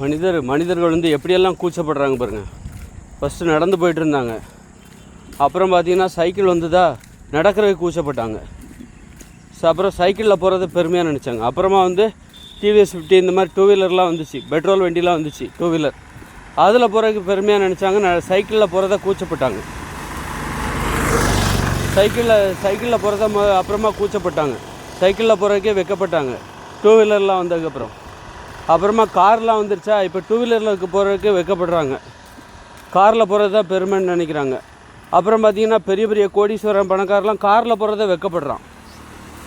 மனிதர் மனிதர்கள் வந்து எப்படியெல்லாம் கூச்சப்படுறாங்க பாருங்கள் ஃபஸ்ட்டு நடந்து போயிட்டு இருந்தாங்க. அப்புறம் பார்த்திங்கன்னா சைக்கிள் வந்ததா நடக்கிறதுக்கு கூச்சப்பட்டாங்க. அப்புறம் சைக்கிளில் போகிறது பெருமையாக நினச்சாங்க. அப்புறமா வந்து டிவிஎஸ் ஃபிஃப்டி இந்த மாதிரி டூ வீலர்லாம் வந்துச்சு. பெட்ரோல் வண்டிலாம் வந்துச்சு டூ வீலர் அதில் போகிறதுக்கு பெருமையாக நினச்சாங்க. ந சைக்கிளில் போகிறத கூச்சப்பட்டாங்க. சைக்கிளில் சைக்கிளில் போகிறத அப்புறமா கூச்சப்பட்டாங்க. சைக்கிளில் போகிறதுக்கே வைக்கப்பட்டாங்க. டூ வீலர்லாம் வந்ததுக்கப்புறம் அப்புறமா கார்லாம் வந்துருச்சா இப்போ டூ வீலரில் போகிறதுக்கு வைக்கப்படுறாங்க. காரில் போகிறது தான் பெருமைன்னு நினைக்கிறாங்க. அப்புறம் பார்த்தீங்கன்னா பெரிய பெரிய கோடீஸ்வரன் பணக்காரலாம் காரில் போகிறத வெக்கப்படுறான்.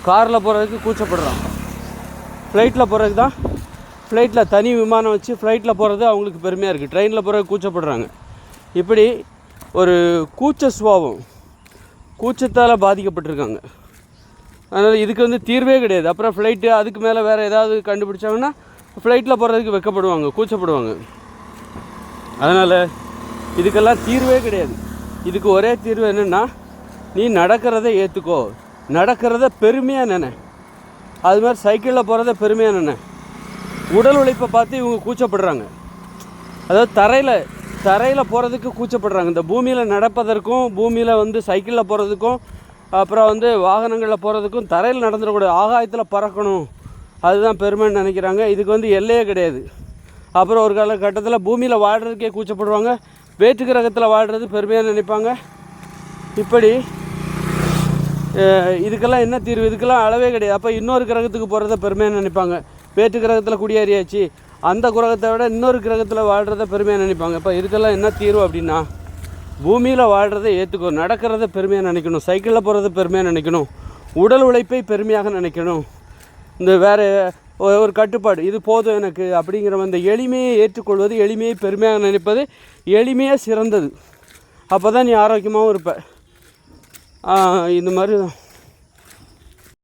காரில் போகிறதுக்கு கூச்சப்படுறான். ஃப்ளைட்டில் போகிறதுக்கு தான் ஃப்ளைட்டில் தனி விமானம் வச்சு ஃப்ளைட்டில் போகிறது அவங்களுக்கு பெருமையாக இருக்குது ட்ரெயினில் போகிறதுக்கு கூச்சப்படுறாங்க. இப்படி ஒரு கூச்ச சுபாவம் கூச்சத்தால் பாதிக்கப்பட்டிருக்காங்க. அதனால் இதுக்கு வந்து தீர்வே கிடையாது. அப்புறம் ஃப்ளைட்டு அதுக்கு மேலே வேறு ஏதாவது கண்டுபிடிச்சாங்கன்னா ஃப்ளைட்டில் போகிறதுக்கு வெக்கப்படுவாங்க கூச்சப்படுவாங்க. அதனால் இதுக்கெல்லாம் தீர்வே கிடையாது. இதுக்கு ஒரே தீர்வு என்னென்னா நீ நடக்கிறத ஏற்றுக்கோ நடக்கிறத பெருமையாக நினை. அது மாதிரி சைக்கிளில் போகிறத பெருமையாக நினை. உடல் உழைப்பை பார்த்து இவங்க கூச்சப்படுறாங்க. அதாவது தரையில் தரையில் போகிறதுக்கு கூச்சப்படுறாங்க. இந்த பூமியில் நடப்பதற்கும் பூமியில் வந்து சைக்கிளில் போகிறதுக்கும் அப்புறம் வந்து வாகனங்களில் போகிறதுக்கும் தரையில் நடந்துடக்கூடாது. ஆகாயத்தில் பறக்கணும். அதுதான் பெருமைன்னு நினைக்கிறாங்க. இதுக்கு வந்து எல்லையே கிடையாது. அப்புறம் ஒரு காலகட்டத்தில் பூமியில் வாழ்கிறதுக்கே கூச்சப்படுவாங்க. வேற்று கிரகத்தில் வாழ்கிறது பெருமையாக நினைப்பாங்க. இப்படி இதுக்கெல்லாம் என்ன தீர்வு? இதுக்கெல்லாம் அளவே கிடையாது. அப்போ இன்னொரு கிரகத்துக்கு போகிறத பெருமையாக நினைப்பாங்க. வேற்று கிரகத்தில் குடியேறியாச்சு. அந்த கிரகத்தை விட இன்னொரு கிரகத்தில் வாழ்கிறத பெருமையாக நினைப்பாங்க. இப்போ இதுக்கெல்லாம் என்ன தீர்வு அப்படின்னா பூமியில் வாழ்கிறத ஏற்றுக்கோ நடக்கிறத பெருமையாக நினைக்கணும். சைக்கிளில் போகிறத பெருமையாக நினைக்கணும். உடல் உழைப்பை பெருமையாக நினைக்கணும். இந்த வேறு ஒரு கட்டுப்பாடு. இது போதும் எனக்கு அப்படிங்கிற அந்த எளிமையை ஏற்றுக்கொள்வது எளிமையை பெருமையாக நினைப்பது எளிமையாக சிறந்தது. அப்போ தான் நீ ஆரோக்கியமாகவும் இருப்ப. இந்த மாதிரி தான்.